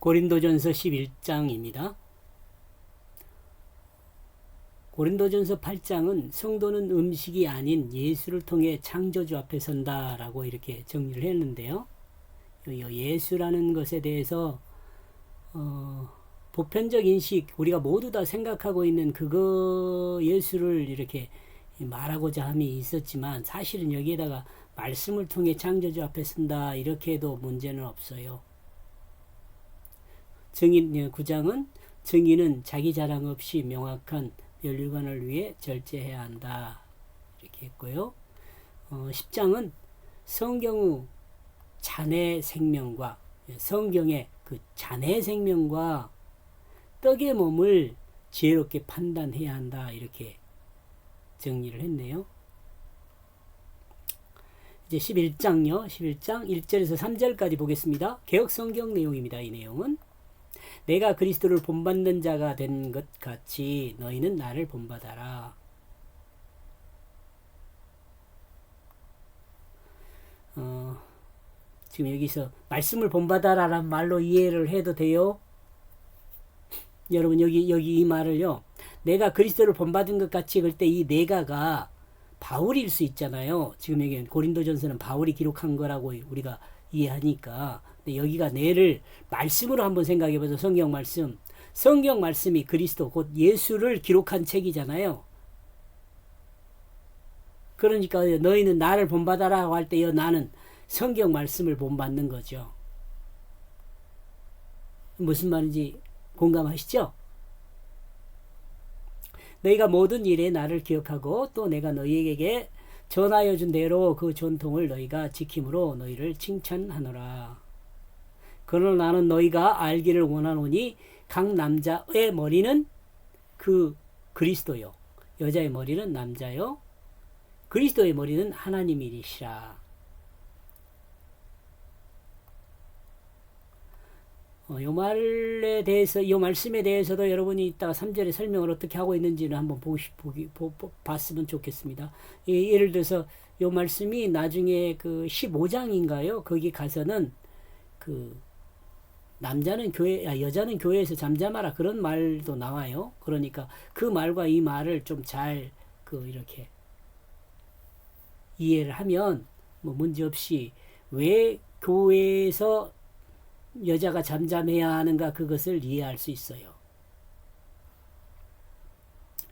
고린도전서 11장입니다. 고린도전서 8장은 성도는 음식이 아닌 예수를 통해 창조주 앞에 선다라고 이렇게 정리를 했는데요. 예수라는 것에 대해서 어, 보편적 인식 우리가 모두 다 생각하고 있는 그거 예수를 이렇게 말하고자 함이 있었지만 사실은 여기에다가 말씀을 통해 창조주 앞에 쓴다 이렇게 해도 문제는 없어요. 증인 9장은 예, 증인은 자기 자랑 없이 명확한 멸류관을 위해 절제해야 한다 이렇게 했고요. 어, 10장은 성경의 자네 생명과 예, 성경의 그 자네 생명과 떡의 몸을 지혜롭게 판단해야 한다 이렇게 정리를 했네요. 이제 11장요. 11장 1절에서 3절까지 보겠습니다. 개혁 성경 내용입니다. 이 내용은 내가 그리스도를 본받는 자가 된 것 같이 너희는 나를 본받아라. 어, 지금 여기서 말씀을 본받아라라는 말로 이해를 해도 돼요? 여러분 여기 여기 이 말을요. 내가 그리스도를 본받은 것 같이 그럴 때이 내가가 바울일 수 있잖아요. 지금 여기 고린도전서는 바울이 기록한 거라고 우리가 이해하니까. 근데 여기가 내를 말씀으로 한번 생각해 보죠. 성경 말씀. 성경 말씀이 그리스도 곧 예수를 기록한 책이잖아요. 그러니까 너희는 나를 본받아라 할때 나는 성경 말씀을 본받는 거죠. 무슨 말인지 공감하시죠? 너희가 모든 일에 나를 기억하고 또 내가 너희에게 전하여 준 대로 그 전통을 너희가 지킴으로 너희를 칭찬하노라. 그러나 나는 너희가 알기를 원하노니 각 남자의 머리는 그 그리스도요. 여자의 머리는 남자요. 그리스도의 머리는 하나님이시라. 어, 요 말에 대해서, 이 말씀에 대해서도 여러분이 이따가 3절에 설명을 어떻게 하고 있는지는 한번 보시, 보기, 보, 보, 봤으면 좋겠습니다. 예, 를 들어서 요 말씀이 나중에 그 15장인가요? 거기 가서는 그 남자는 교회, 아, 여자는 교회에서 잠잠하라 그런 말도 나와요. 그러니까 그 말과 이 말을 좀 잘 그 이렇게 이해를 하면 뭐 문제 없이 왜 교회에서 여자가 잠잠해야 하는가 그것을 이해할 수 있어요.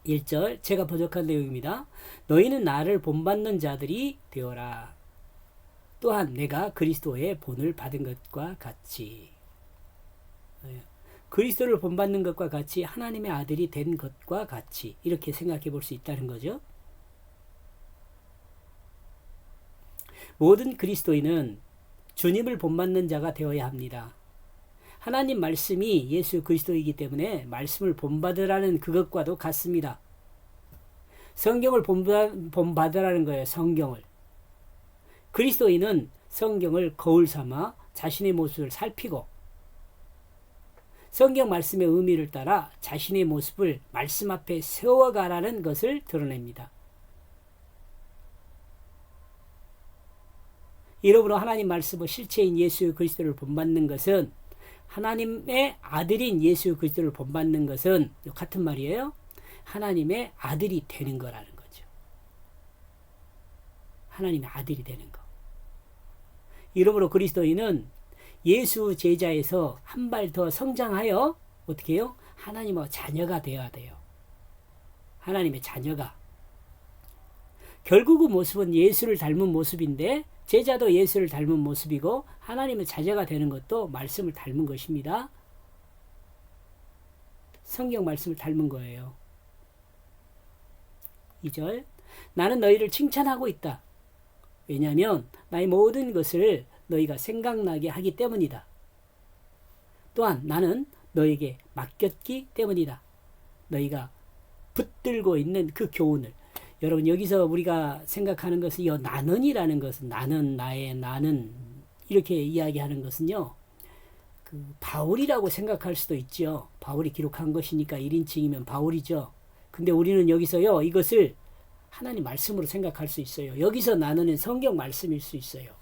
1절 제가 부족한 내용입니다. 너희는 나를 본받는 자들이 되어라. 또한 내가 그리스도의 본을 받은 것과 같이 예. 그리스도를 본받는 것과 같이 하나님의 아들이 된 것과 같이 이렇게 생각해 볼 수 있다는 거죠. 모든 그리스도인은 주님을 본받는 자가 되어야 합니다. 하나님 말씀이 예수 그리스도이기 때문에 말씀을 본받으라는 그것과도 같습니다. 성경을 본받으라는 거예요. 성경을. 그리스도인은 성경을 거울 삼아 자신의 모습을 살피고 성경 말씀의 의미를 따라 자신의 모습을 말씀 앞에 세워가라는 것을 드러냅니다. 이러므로 하나님 말씀의 실체인 예수 그리스도를 본받는 것은 하나님의 아들인 예수 그리스도를 본받는 것은 같은 말이에요. 하나님의 아들이 되는 거라는 거죠. 하나님의 아들이 되는 거. 이러므로 그리스도인은 예수 제자에서 한 발 더 성장하여 어떻게 해요? 하나님의 자녀가 되어야 돼요. 하나님의 자녀가. 결국 그 모습은 예수를 닮은 모습인데 제자도 예수를 닮은 모습이고 하나님의 자녀가 되는 것도 말씀을 닮은 것입니다. 성경 말씀을 닮은 거예요. 2절 나는 너희를 칭찬하고 있다. 왜냐하면 나의 모든 것을 너희가 생각나게 하기 때문이다. 또한 나는 너에게 맡겼기 때문이다. 너희가 붙들고 있는 그 교훈을 여러분 여기서 우리가 생각하는 것은 이 나는이라는 것은 나는 나의 나는 이렇게 이야기하는 것은요. 그 바울이라고 생각할 수도 있죠. 바울이 기록한 것이니까 1인칭이면 바울이죠. 근데 우리는 여기서요. 이것을 하나님 말씀으로 생각할 수 있어요. 여기서 나는 성경 말씀일 수 있어요.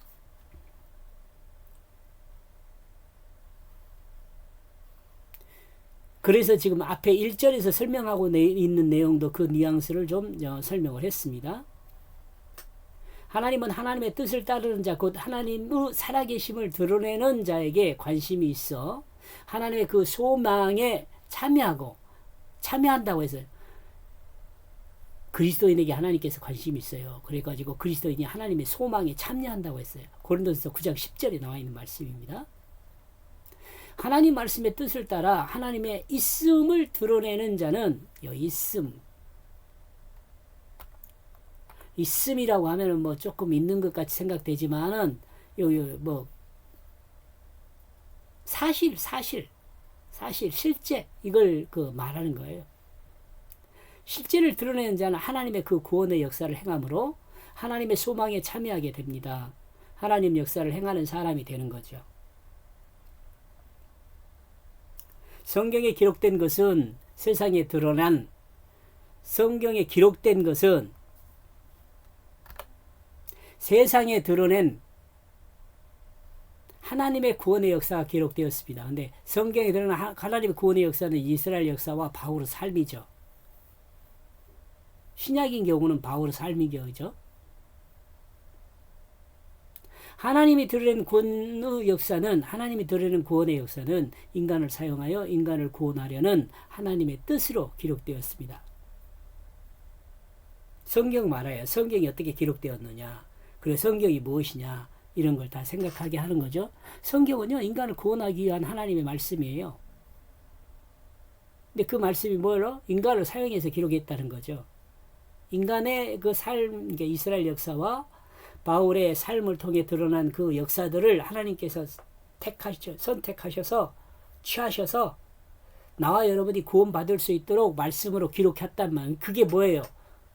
그래서 지금 앞에 1절에서 설명하고 내, 있는 내용도 그 뉘앙스를 좀 어, 설명을 했습니다. 하나님은 하나님의 뜻을 따르는 자, 곧 하나님의 살아계심을 드러내는 자에게 관심이 있어 하나님의 그 소망에 참여하고 참여한다고 해서 그리스도인에게 하나님께서 관심이 있어요. 그래가지고 그리스도인이 하나님의 소망에 참여한다고 했어요. 고린도서 9장 10절에 나와 있는 말씀입니다. 하나님 말씀의 뜻을 따라 하나님의 있음을 드러내는 자는 요 있음 있음이라고 하면은 뭐 조금 있는 것 같이 생각되지만은 요뭐 사실 사실 사실 실제 이걸 그 말하는 거예요. 실제를 드러내는 자는 하나님의 그 구원의 역사를 행함으로 하나님의 소망에 참여하게 됩니다. 하나님 역사를 행하는 사람이 되는 거죠. 성경에 기록된 것은 세상에 드러난 성경에 기록된 것은 세상에 드러낸 하나님의 구원의 역사가 기록되었습니다. 근데 성경에 드러난 하나님의 구원의 역사는 이스라엘 역사와 바울의 삶이죠. 신약인 경우는 바울의 경우죠. 하나님이 드러낸 구원의 역사는 하나님이 드러낸 구원의 역사는 인간을 사용하여 인간을 구원하려는 하나님의 뜻으로 기록되었습니다. 성경 말아요. 성경이 어떻게 기록되었느냐. 그리고 성경이 무엇이냐. 이런 걸 다 생각하게 하는 거죠. 성경은요, 인간을 구원하기 위한 하나님의 말씀이에요. 근데 그 말씀이 뭐로? 인간을 사용해서 기록했다는 거죠. 인간의 그 삶, 이스라엘 역사와 바울의 삶을 통해 드러난 그 역사들을 하나님께서 택하셔, 선택하셔서 취하셔서 나와 여러분이 구원받을 수 있도록 말씀으로 기록했단 말. 그게 뭐예요?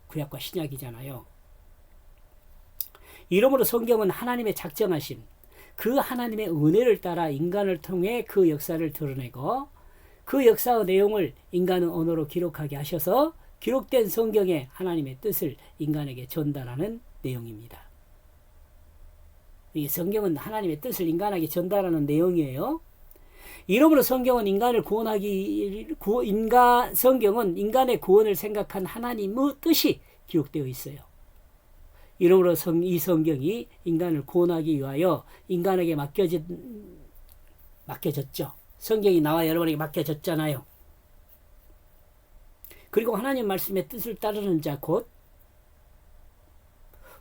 구약과 신약이잖아요. 이러므로 성경은 하나님의 작정하신 그 하나님의 은혜를 따라 인간을 통해 그 역사를 드러내고 그 역사의 내용을 인간의 언어로 기록하게 하셔서 기록된 성경에 하나님의 뜻을 인간에게 전달하는 내용입니다. 이 성경은 하나님의 뜻을 인간에게 전달하는 내용이에요. 이러므로 성경은 인간을 구원하기 인간 성경은 인간의 구원을 생각한 하나님의 뜻이 기록되어 있어요. 이러므로 성, 이 성경이 인간을 구원하기 위하여 인간에게 맡겨진, 맡겨졌죠. 성경이 나와 여러분에게 맡겨졌잖아요. 그리고 하나님 말씀의 뜻을 따르는 자, 곧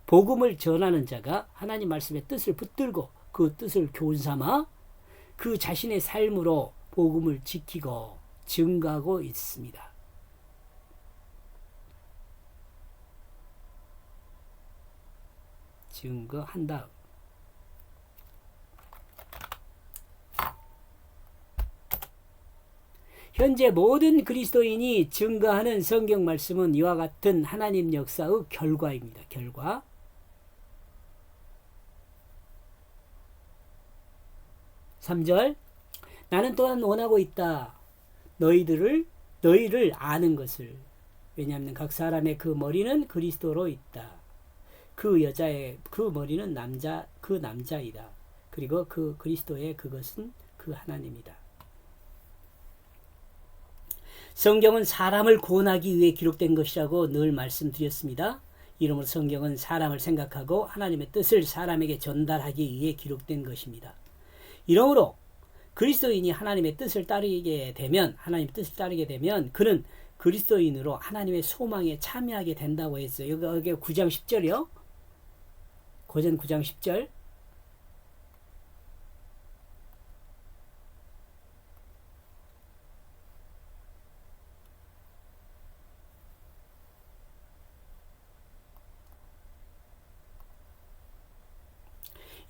복음을 전하는 자가 하나님 말씀의 뜻을 붙들고 그 뜻을 교훈 삼아 그 자신의 삶으로 복음을 지키고 증가하고 있습니다. 증거한다. 현재 모든 그리스도인이 증거하는 성경 말씀은 이와 같은 하나님 역사의 결과입니다. 결과. 3절 나는 또한 원하고 있다. 너희들을 너희를 아는 것을 왜냐하면 각 사람의 그 머리는 그리스도로 있다. 그 여자의 그 머리는 남자 그 남자이다. 그리고 그 그리스도의 그것은 그 하나님이다. 성경은 사람을 구원하기 위해 기록된 것이라고 늘 말씀드렸습니다. 이러므로 성경은 사람을 생각하고 하나님의 뜻을 사람에게 전달하기 위해 기록된 것입니다. 이러므로 그리스도인이 하나님의 뜻을 따르게 되면 하나님 뜻을 따르게 되면 그는 그리스도인으로 하나님의 소망에 참여하게 된다고 했어요. 여기, 여기 9장 10절이요. 고전 9장 10절.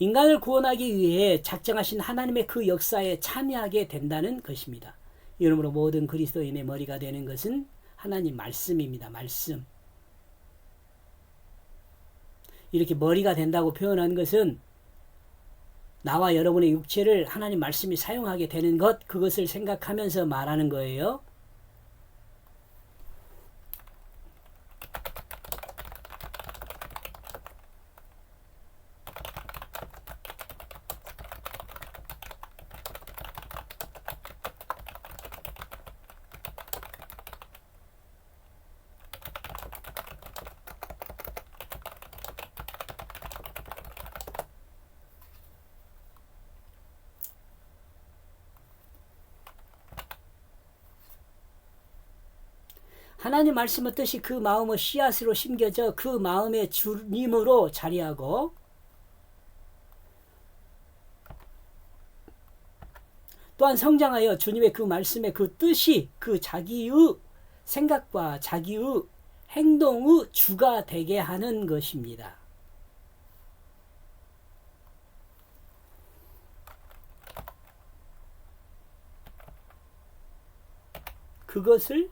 인간을 구원하기 위해 작정하신 하나님의 그 역사에 참여하게 된다는 것입니다. 이러므로 모든 그리스도인의 머리가 되는 것은 하나님 말씀입니다. 말씀. 이렇게 머리가 된다고 표현한 것은 나와 여러분의 육체를 하나님 말씀이 사용하게 되는 것, 그것을 생각하면서 말하는 거예요. 하나님 말씀의 뜻이 그 마음의 씨앗으로 심겨져 그 마음의 주님으로 자리하고 또한 성장하여 주님의 그 말씀의 그 뜻이 그 자기의 생각과 자기의 행동의 주가 되게 하는 것입니다. 그것을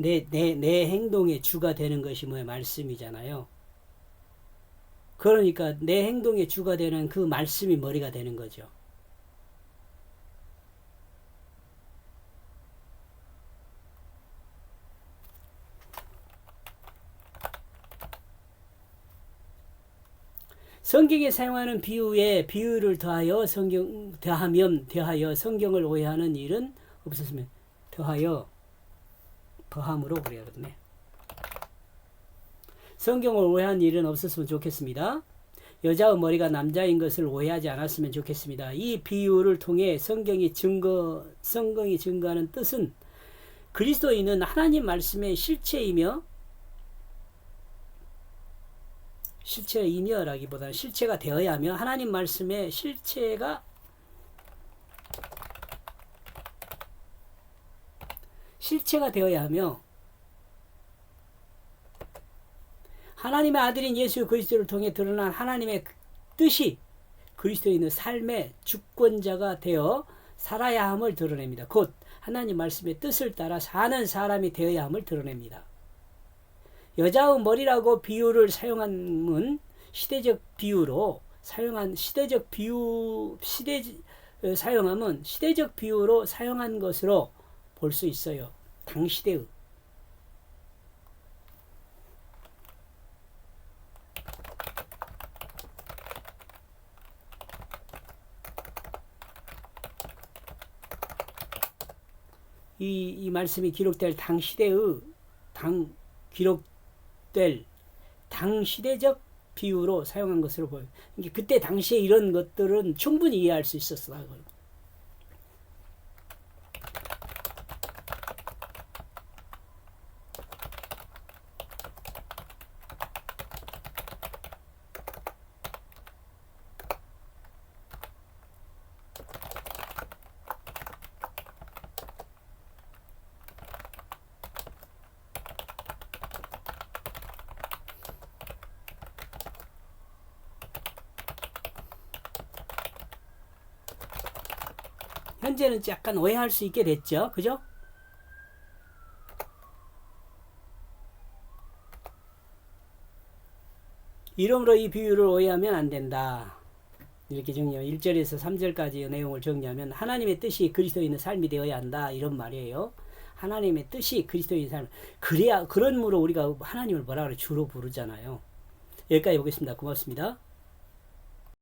내, 내, 내 행동의 주가 되는 것이 뭐야? 말씀이잖아요. 그러니까 내 행동의 주가 되는 그 말씀이 머리가 되는 거죠. 성경에 사용하는 비유에 비유를 더하여 성경 더하면 더하여 성경을 오해하는 일은 없었으면 더하여 더함으로 되네. 성경을 오해한 일은 없었으면 좋겠습니다. 여자의 머리가 남자인 것을 오해하지 않았으면 좋겠습니다. 이 비유를 통해 성경이 증거 성경이 증거하는 뜻은 그리스도인은 하나님 말씀의 실체이며 실체이며라기보다는 실체가 되어야 하며 하나님 말씀의 실체가 실체가 되어야 하며 하나님의 아들인 예수 그리스도를 통해 드러난 하나님의 뜻이 그리스도인의 삶의 주권자가 되어 살아야 함을 드러냅니다. 곧 하나님 말씀의 뜻을 따라 사는 사람이 되어야 함을 드러냅니다. 여자의 머리라고 비유를 사용함은 시대적 비유로 사용한 시대적 비유 시대 사용함은 시대적 비유로 사용한 것으로 볼 수 있어요. 당시대의 이, 이 말씀이 기록될 당시대의 당 기록될 당시대적 비유로 사용한 것으로 보여요. 그때 당시에 이런 것들은 충분히 이해할 수 있었어. 현재는 약간 오해할 수 있게 됐죠. 그죠? 이러므로 이 비유를 오해하면 안 된다. 이렇게 정리하면 1절에서 3절까지의 내용을 정리하면 하나님의 뜻이 그리스도인의 삶이 되어야 한다. 이런 말이에요. 하나님의 뜻이 그리스도인의 삶. 그래야, 그런므로 우리가 하나님을 뭐라 그래? 주로 부르잖아요. 여기까지 보겠습니다. 고맙습니다.